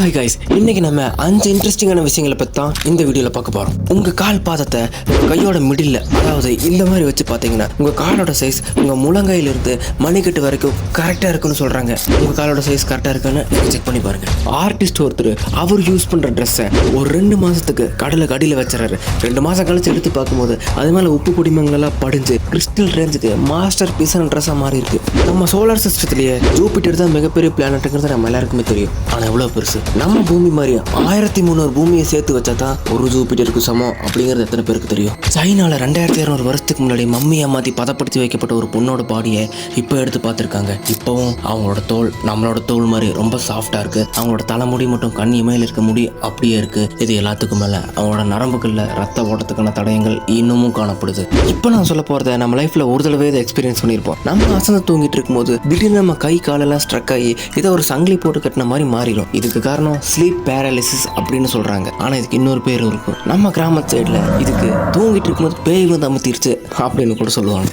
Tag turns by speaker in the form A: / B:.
A: Hi guys இன்னைக்கு நம்ம அஞ்சு இன்ட்ரெஸ்டிங்கான விஷயங்களை பற்றி தான் இந்த வீடியோவில் பார்க்க போகிறோம் உங்கள் கால் பாதத்தை கையோட மிடில் அதாவது இந்த மாதிரி வச்சு பார்த்தீங்கன்னா உங்கள் காலோட சைஸ் உங்கள் முழங்கையிலிருந்து மணிக்கட்டு வரைக்கும் கரெக்டாக இருக்குன்னு சொல்கிறாங்க உங்கள் காலோட சைஸ் கரெக்டாக இருக்குன்னு செக் பண்ணி பாருங்கள் ஆர்டிஸ்ட் ஒருத்தர் அவர் யூஸ் பண்ணுற ட்ரெஸ்ஸை ஒரு ரெண்டு மாதத்துக்கு கடலை கடியில் வச்சுறாரு ரெண்டு மாதம் கழிச்சு எடுத்து பார்க்கும்போது அது மேலே உப்பு குடிமங்களாக படிஞ்சு கிறிஸ்டல் ரேஞ்சுக்கு மாஸ்டர் பீஸான ட்ரெஸ்ஸாக மாறி இருக்கு. நம்ம சோலார் சிஸ்டத்திலேயே ஜூபிட்டர் தான் மிகப்பெரிய பிளானட்டுங்கிறது நம்ம எல்லாருக்குமே தெரியும். ஆனால் எவ்வளோ பெருசு? நம்ம பூமி மாதிரி ஆயிரத்தி முந்நூறு பூமியை சேர்த்து வச்சா தான் ஒரு ஜூபிட்டருக்கு சமம் அப்படிங்கிறது எத்தனை பேருக்கு தெரியும்? சைனால ரெண்டாயிரத்தி இரநூறு வருஷத்துக்கு முன்னாடி மம்மியை மாற்றி பதப்படுத்தி வைக்கப்பட்ட ஒரு பொண்ணோட பாடியை இப்போ எடுத்து பார்த்துருக்காங்க. இப்போவும் அவங்களோட தோல் நம்மளோட தோல் மாதிரி ரொம்ப சாஃப்டாக இருக்குது அவங்களோட தலைமுடி மட்டும் கண் இமையில் இருக்க முடி அப்படியே இருக்குது இது எல்லாத்துக்கும் மேலே அவங்களோட நரம்புகளில் ரத்த ஓட்டத்துக்கான தடயங்கள் இன்னமும் காணப்படுது. இப்போ நான் சொல்ல போகிறத நம்ம லைஃப்பில் ஒரு தடவை இதை எக்ஸ்பீரியன்ஸ் பண்ணியிருப்போம் நம்ம அசந்து தூங்கிட்டு இருக்கும்போது திடீர்னு நம்ம கை காலெல்லாம் ஸ்ட்ரக் ஆகி இதை ஒரு சங்கிலி போட்டு கட்டின மாதிரி மாறிடும். இதுக்கு காரணம் ஸ்லீப் பேரலிசிஸ் அப்படின்னு சொல்கிறாங்க ஆனால் இதுக்கு இன்னொரு பேர் இருக்கும். நம்ம கிராமத்து சைடில் இதுக்கு தூங்கிட்டு இருக்கும்போது பேய் வந்து அமுத்திருச்சு அப்படின்னு கூட சொல்லுவாங்க.